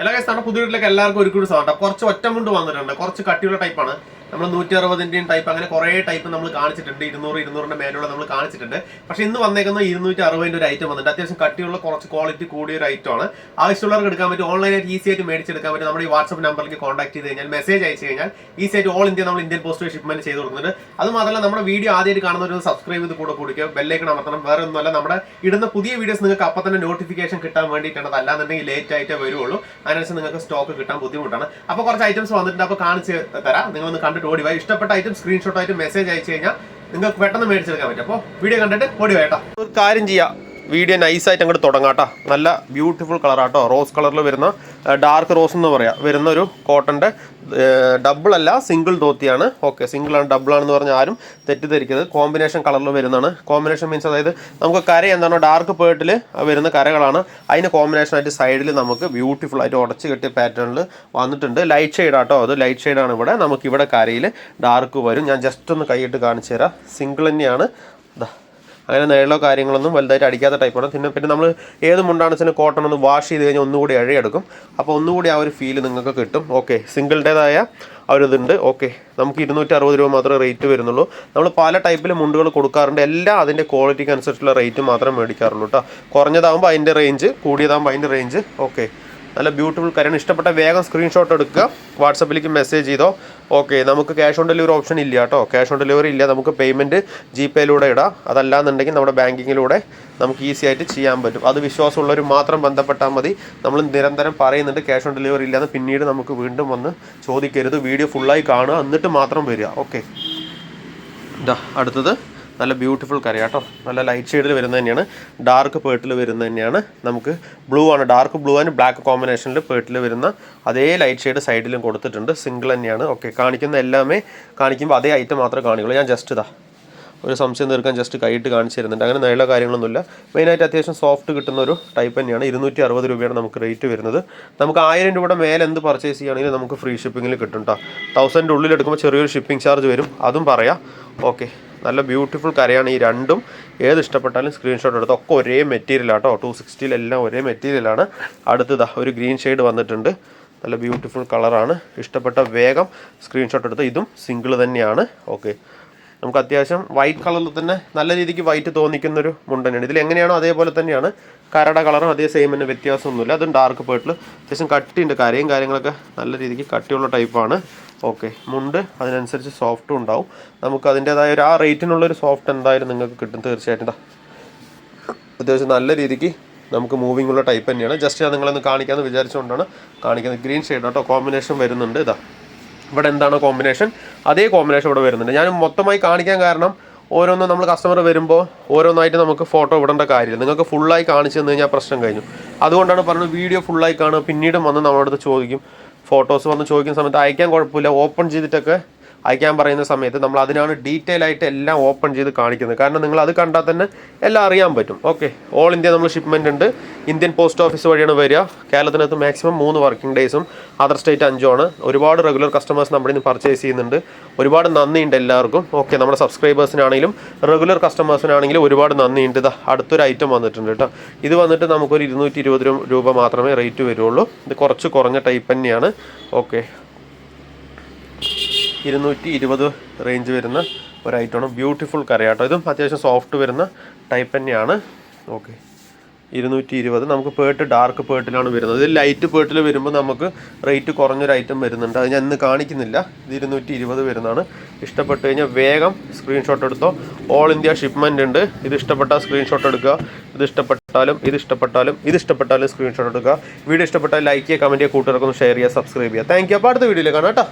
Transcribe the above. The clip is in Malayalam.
എല്ലാ കേസ് നമ്മുടെ പുതിയ വീട്ടിലേക്ക് എല്ലാവർക്കും ഒരു കൂടി സ്വാഗതം. കുറച്ച് ഒറ്റമുണ്ട് വന്നിട്ടുണ്ട്. കുറച്ച് കട്ടിയുള്ള ടൈപ്പാണ് നമ്മൾ നൂറ്റി അറുപതിന്റെയും ടൈപ്പ് അങ്ങനെ കുറേ ടൈപ്പ് നമ്മൾ കാണിച്ചിട്ടുണ്ട്. ഇരുന്നൂറ് ഇരുന്നൂറിന്റെ മേലുള്ള നമ്മൾ കാണിച്ചിട്ടുണ്ട്. പക്ഷെ ഇന്ന് വന്നേക്കുന്ന ഇരുന്നൂറ്റി അറുപതിന്റെ ഒരു ഐറ്റം വന്നിട്ട് അത്യാവശ്യം കട്ടിയുള്ള കുറച്ച് ക്വാളിറ്റി കൂടിയ ഒരു ഐറ്റം ആണ്. ആവശ്യമുള്ളവർക്ക് എടുക്കാൻ പറ്റും. ഓൺലൈനായിട്ട് ഈസി ആയിട്ട് മേടിച്ചെടുക്കാൻ പറ്റും. നമ്മുടെ ഈ വാട്സ്ആപ്പ് നമ്പറിലേക്ക് കോൺടാക്ട് ചെയ്ത് കഴിഞ്ഞാൽ മെസ്സേജ് അയച്ചു കഴിഞ്ഞാൽ ഈസി ആയിട്ട് ഓൾ ഇന്ത്യ നമ്മൾ ഇന്ത്യൻ പോസ്റ്റ് ഷിപ്മെന്റ് ചെയ്ത് കൊടുക്കുന്നുണ്ട്. അത് മാത്രമല്ല നമ്മുടെ വീഡിയോ ആദ്യമായിട്ട് കാണുന്നവർ സബ്സ്ക്രൈബ് ചെയ്ത് കൂടെ കൂടിക്കുക ബെല്ലേക്ക് അമർത്തണം. വേറെ ഒന്നുമല്ല നമ്മുടെ ഇടുന്ന പുതിയ വീഡിയോസ് നിങ്ങൾക്ക് അപ്പം തന്നെ നോട്ടിഫിക്കേഷൻ കിട്ടാൻ വേണ്ടിയിട്ടാണ്. അല്ലാന്നുണ്ടെങ്കിൽ ലേറ്റ് ആയിട്ടേ വരുള്ളൂ. അതിനനുസരിച്ച് നിങ്ങൾക്ക് സ്റ്റോക്ക് കിട്ടാൻ ബുദ്ധിമുട്ടാണ്. അപ്പോൾ കുറച്ച് ഐറ്റംസ് വന്നിട്ടുണ്ട്. അപ്പോൾ കാണിച്ച് തരാം. നിങ്ങൾ ഒന്ന് കണ്ടിട്ട് ഓടി പോയി ഇഷ്ടപ്പെട്ട ഐറ്റം സ്ക്രീൻഷോട്ട് ആയിട്ട് മെസ്സേജ് അയച്ചു കഴിഞ്ഞാൽ നിങ്ങൾക്ക് പെട്ടെന്ന് മേടിച്ചെടുക്കാൻ പറ്റും. അപ്പോൾ വീഡിയോ കണ്ടിട്ട് ഓടി വേട്ടാ ഒരു കാര്യം ചെയ്യാം. വീഡിയോ നൈസായിട്ട് അങ്ങോട്ട് തുടങ്ങാം കേട്ടോ. നല്ല ബ്യൂട്ടിഫുൾ കളറാട്ടോ റോസ് കളറിൽ വരുന്ന ഡാർക്ക് റോസ് എന്ന് പറയാം. വരുന്ന ഒരു കോട്ടന്റെ ഡബിൾ അല്ല സിംഗിൾ ധോത്തിയാണ്. ഓക്കെ സിംഗിൾ ആണ് ഡബിൾ ആണെന്ന് പറഞ്ഞാൽ ആരും തെറ്റിദ്ധരിക്കരുത്. കോമ്പിനേഷൻ കളറിൽ വരുന്നതാണ്. കോമ്പിനേഷൻ മീൻസ് അതായത് നമുക്ക് കര എന്താണോ ഡാർക്ക് പേർട്ടിൽ വരുന്ന കരകളാണ്. അതിന് കോമ്പിനേഷൻ ആയിട്ട് സൈഡിൽ നമുക്ക് ബ്യൂട്ടിഫുൾ ആയിട്ട് ഉടച്ച് കെട്ടിയ പാറ്റേണിൽ വന്നിട്ടുണ്ട്. ലൈറ്റ് ഷെയ്ഡ് ആട്ടോ അത്. ലൈറ്റ് ഷെയ്ഡാണ് ഇവിടെ. നമുക്ക് ഇവിടെ കരയിൽ ഡാർക്ക് വരും. ഞാൻ ജസ്റ്റ് ഒന്ന് കൈയിട്ട് കാണിച്ചു തരാം സിംഗിൾ തന്നെയാണ് അങ്ങനെ നീളോ കാര്യങ്ങളൊന്നും വലുതായിട്ട് അടിക്കാത്ത ടൈപ്പാണ് പിന്നെ പിന്നെ നമ്മൾ ഏത് മുണ്ടാണ് വെച്ചാൽ കോട്ടൺ ഒന്ന് വാഷ് ചെയ്ത് കഴിഞ്ഞാൽ ഒന്നുകൂടി അഴയെടുക്കും. അപ്പോൾ ഒന്നുകൂടി ആ ഒരു ഫീൽ നിങ്ങൾക്ക് കിട്ടും. ഓക്കെ സിംഗിളുടേതായ ആ ഒരു ഇതുണ്ട്. ഓക്കെ നമുക്ക് ഇരുന്നൂറ്റി അറുപത് രൂപ മാത്രമേ റേറ്റ് വരുന്നുള്ളൂ. നമ്മൾ പല ടൈപ്പിൽ മുണ്ടുകൾ കൊടുക്കാറുണ്ട്. എല്ലാം അതിന്റെ ക്വാളിറ്റിക്ക് അനുസരിച്ചുള്ള റേറ്റ് മാത്രമേ മേടിക്കാറുള്ളൂ കേട്ടോ കുറഞ്ഞതാകുമ്പോൾ അതിന്റെ റേഞ്ച് കൂടിയതാകുമ്പോൾ അതിന്റെ റേഞ്ച് ഓക്കെ നല്ല ബ്യൂട്ടിഫുൾ കാര്യമാണ് ഇഷ്ടപ്പെട്ട വേഗം സ്ക്രീൻഷോട്ട് എടുക്കുക. വാട്സപ്പിലേക്ക് മെസ്സേജ് ചെയ്തോ. ഓക്കെ നമുക്ക് ക്യാഷ് ഓൺ ഡെലിവറി ഓപ്ഷൻ ഇല്ല കേട്ടോ. ക്യാഷ് ഓൺ ഡെലിവറി ഇല്ല. നമുക്ക് പേയ്മെന്റ് ജി പേയിലൂടെ ഇടാം. അതല്ലാന്നുണ്ടെങ്കിൽ നമ്മുടെ ബാങ്കിങ്ങിലൂടെ നമുക്ക് ഈസി ആയിട്ട് ചെയ്യാൻ പറ്റും. അത് വിശ്വാസമുള്ളവർ മാത്രം ബന്ധപ്പെട്ടാൽ മതി. നമ്മൾ നിരന്തരം പറയുന്നുണ്ട് ക്യാഷ് ഓൺ ഡെലിവറി ഇല്ലാന്ന്. പിന്നീട് നമുക്ക് വീണ്ടും വന്ന് ചോദിക്കരുത്. വീഡിയോ ഫുള്ളായി കാണുക. എന്നിട്ട് മാത്രം വരിക. ഓക്കെ അടുത്തത്. നല്ല ബ്യൂട്ടിഫുൾ കറി കേട്ടോ നല്ല ലൈറ്റ് ഷെയ്ഡിൽ വരുന്നത് തന്നെയാണ്. ഡാർക്ക് പേർട്ടിൽ വരുന്നത് തന്നെയാണ്. നമുക്ക് ബ്ലൂ ആണ്. ഡാർക്ക് ബ്ലൂ ആൻഡ് ബ്ലാക്ക് കോമ്പിനേഷനിൽ പേർട്ടിൽ വരുന്ന അതേ ലൈറ്റ് ഷെയ്ഡ് സൈഡിലും കൊടുത്തിട്ടുണ്ട്. സിംഗിൾ തന്നെയാണ്. ഓക്കെ കാണിക്കുന്ന എല്ലാമേ കാണിക്കുമ്പോൾ അതേ ഐറ്റം മാത്രമേ കാണിക്കുള്ളൂ. ഞാൻ ജസ്റ്റ് ഇതാ ഒരു സംശയം തീർക്കാൻ ജസ്റ്റ് കൈയിട്ട് കാണിച്ചു തരുന്നുണ്ട്. അങ്ങനെ നീള കാര്യങ്ങളൊന്നുമില്ല. മെയിനായിട്ട് അത്യാവശ്യം സോഫ്റ്റ് കിട്ടുന്ന ഒരു ടൈപ്പ് തന്നെയാണ്. ഇരുന്നൂറ്റി അറുപത് രൂപയാണ് നമുക്ക് റേറ്റ് വരുന്നത്. നമുക്ക് ആയിരം രൂപയുടെ മേലെ എന്ത് പർച്ചേസ് ചെയ്യുകയാണെങ്കിലും നമുക്ക് ഫ്രീ ഷിപ്പിങ്ങിൽ കിട്ടും കേട്ടോ തൗസൻഡ് ഉള്ളിൽ എടുക്കുമ്പോൾ ചെറിയൊരു ഷിപ്പിംഗ് ചാർജ് വരും. അതും പറയാം. ഓക്കെ നല്ല ബ്യൂട്ടിഫുൾ കരയാണ്. ഈ രണ്ടും ഏത് ഇഷ്ടപ്പെട്ടാലും സ്ക്രീൻഷോട്ട് എടുത്ത് ഒക്കെ ഒരേ മെറ്റീരിയൽ ആട്ടോ. ടു സിക്സ്റ്റിയിലെല്ലാം ഒരേ മെറ്റീരിയലാണ് അടുത്തതാ ഒരു ഗ്രീൻ ഷെയ്ഡ് വന്നിട്ടുണ്ട്. നല്ല ബ്യൂട്ടിഫുൾ കളറാണ് ഇഷ്ടപ്പെട്ട വേഗം സ്ക്രീൻഷോട്ട് എടുത്ത് ഇതും സിംഗിൾ തന്നെയാണ്. ഓക്കെ നമുക്ക് അത്യാവശ്യം വൈറ്റ് കളറിൽ തന്നെ നല്ല രീതിക്ക് വൈറ്റ് തോന്നിക്കുന്ന ഒരു മുണ്ടനാണ്. ഇതിൽ എങ്ങനെയാണോ അതേപോലെ തന്നെയാണ്. കരട കളറും അതേ സെയിം തന്നെ വ്യത്യാസമൊന്നുമില്ല. അതും ഡാർക്ക് പേർട്ടിൽ അത്യാവശ്യം കട്ടിയുണ്ട്. കരയും കാര്യങ്ങളൊക്കെ നല്ല രീതിക്ക് കട്ടിയുള്ള ടൈപ്പാണ് ഓക്കെ മുണ്ട് അതിനനുസരിച്ച് സോഫ്റ്റും ഉണ്ടാവും. നമുക്ക് അതിന്റെതായ ഒരു ആ റേറ്റിനുള്ള ഒരു സോഫ്റ്റ് എന്തായാലും നിങ്ങൾക്ക് കിട്ടും തീർച്ചയായിട്ടും. അത്യാവശ്യം നല്ല രീതിക്ക് നമുക്ക് മൂവിംഗ് ഉള്ള ടൈപ്പ് തന്നെയാണ്. ജസ്റ്റ് ഞാൻ നിങ്ങളൊന്ന് കാണിക്കാമെന്ന് വിചാരിച്ചുകൊണ്ടാണ് കാണിക്കുന്നത്. ഗ്രീൻ ഷെയ്ഡ് കേട്ടോ കോമ്പിനേഷൻ വരുന്നുണ്ട് ഇതാ ഇവിടെ എന്താണ് കോമ്പിനേഷൻ അതേ കോമ്പിനേഷൻ ഇവിടെ വരുന്നുണ്ട്. ഞാൻ മൊത്തമായി കാണിക്കാൻ കാരണം ഓരോന്നും നമ്മൾ കസ്റ്റമർ വരുമ്പോൾ ഓരോന്നായിട്ട് നമുക്ക് ഫോട്ടോ വിടേണ്ട കാര്യമില്ല. നിങ്ങൾക്ക് ഫുള്ളായി കാണിച്ചു തന്നു കഴിഞ്ഞാൽ പ്രശ്നം കഴിഞ്ഞു. അതുകൊണ്ടാണ് പറഞ്ഞത് വീഡിയോ ഫുള്ളായി കാണുക. പിന്നീടും വന്ന് നമ്മളടുത്ത് ചോദിക്കും. ഫോട്ടോസ് വന്ന് ചോദിക്കുന്ന സമയത്ത് അയക്കാൻ കുഴപ്പമില്ല ഓപ്പൺ ചെയ്തിട്ടൊക്കെ അയക്കാൻ പറയുന്ന സമയത്ത് നമ്മൾ അതിനാണ് ഡീറ്റെയിൽ ആയിട്ട് എല്ലാം ഓപ്പൺ ചെയ്ത് കാണിക്കുന്നത്. കാരണം നിങ്ങൾ അത് കണ്ടാൽ തന്നെ എല്ലാം അറിയാൻ പറ്റും. ഓക്കെ ഓൾ ഇന്ത്യ നമ്മൾ ഷിപ്മെന്റ് ഉണ്ട്. ഇന്ത്യൻ പോസ്റ്റ് ഓഫീസ് വഴിയാണ് വരിക. കേരളത്തിനകത്ത് മാക്സിമം മൂന്ന് വർക്കിംഗ് ഡേയ്സും അതർ സ്റ്റേറ്റ് അഞ്ചുമാണ് ഒരുപാട് റെഗുലർ കസ്റ്റമേഴ്സ് നമ്മുടെ നിന്ന് പർച്ചേസ് ചെയ്യുന്നുണ്ട്. ഒരുപാട് നന്ദിയുണ്ട് എല്ലാവർക്കും. ഓക്കെ നമ്മുടെ സബ്സ്ക്രൈബേഴ്സിനാണെങ്കിലും റെഗുലർ കസ്റ്റമേഴ്സിനാണെങ്കിലും ഒരുപാട് നന്ദിയുണ്ട്. ഇത് അടുത്തൊരു ഐറ്റം വന്നിട്ടുണ്ട് കേട്ടോ. ഇത് വന്നിട്ട് നമുക്കൊരു ഇരുന്നൂറ്റി ഇരുപത് രൂപ മാത്രമേ റേറ്റ് വരുള്ളൂ. ഇത് കുറച്ച് കുറഞ്ഞ ടൈപ്പ് തന്നെയാണ്. ഓക്കെ ഇരുന്നൂറ്റി ഇരുപത് റേഞ്ച് വരുന്ന ഒരു ഐറ്റമാണ് ബ്യൂട്ടിഫുൾ കറിയാട്ടോ ഇതും അത്യാവശ്യം സോഫ്റ്റ് വരുന്ന ടൈപ്പ് തന്നെയാണ്. ഓക്കെ ഇരുന്നൂറ്റി ഇരുപത് നമുക്ക് പേട്ട് ഡാർക്ക് പേട്ടിലാണ് വരുന്നത്. ഇത് ലൈറ്റ് പേട്ടിൽ വരുമ്പോൾ നമുക്ക് റേറ്റ് കുറഞ്ഞൊരു ഐറ്റം വരുന്നുണ്ട്. അത് ഞാൻ ഇന്ന് കാണിക്കുന്നില്ല. ഇത് ഇരുന്നൂറ്റി ഇരുപത് വരുന്നതാണ്. ഇഷ്ടപ്പെട്ട് കഴിഞ്ഞാൽ വേഗം സ്ക്രീൻഷോട്ട് എടുത്തോ. ഓൾ ഇന്ത്യ ഷിപ്മെന്റ് ഉണ്ട്. ഇത് ഇഷ്ടപ്പെട്ടാൽ സ്ക്രീൻഷോട്ട് എടുക്കുക. ഇത് ഇഷ്ടപ്പെട്ടാലും ഇത് ഇഷ്ടപ്പെട്ടാലും ഇത് ഇഷ്ടപ്പെട്ടാലും സ്ക്രീൻഷോട്ട് എടുക്കുക. വീഡിയോ ഇഷ്ടപ്പെട്ടാൽ ലൈക്ക് ചെയ്യുക കമന്റ് ചെയ്യുക കൂട്ടുകാർക്കൊന്ന് ഷെയർ ചെയ്യുക സബ്സ്ക്രൈബ് ചെയ്യുക. താങ്ക് യു അപ്പോൾ അടുത്ത വീഡിയോയിൽ കാണാം കേട്ടോ.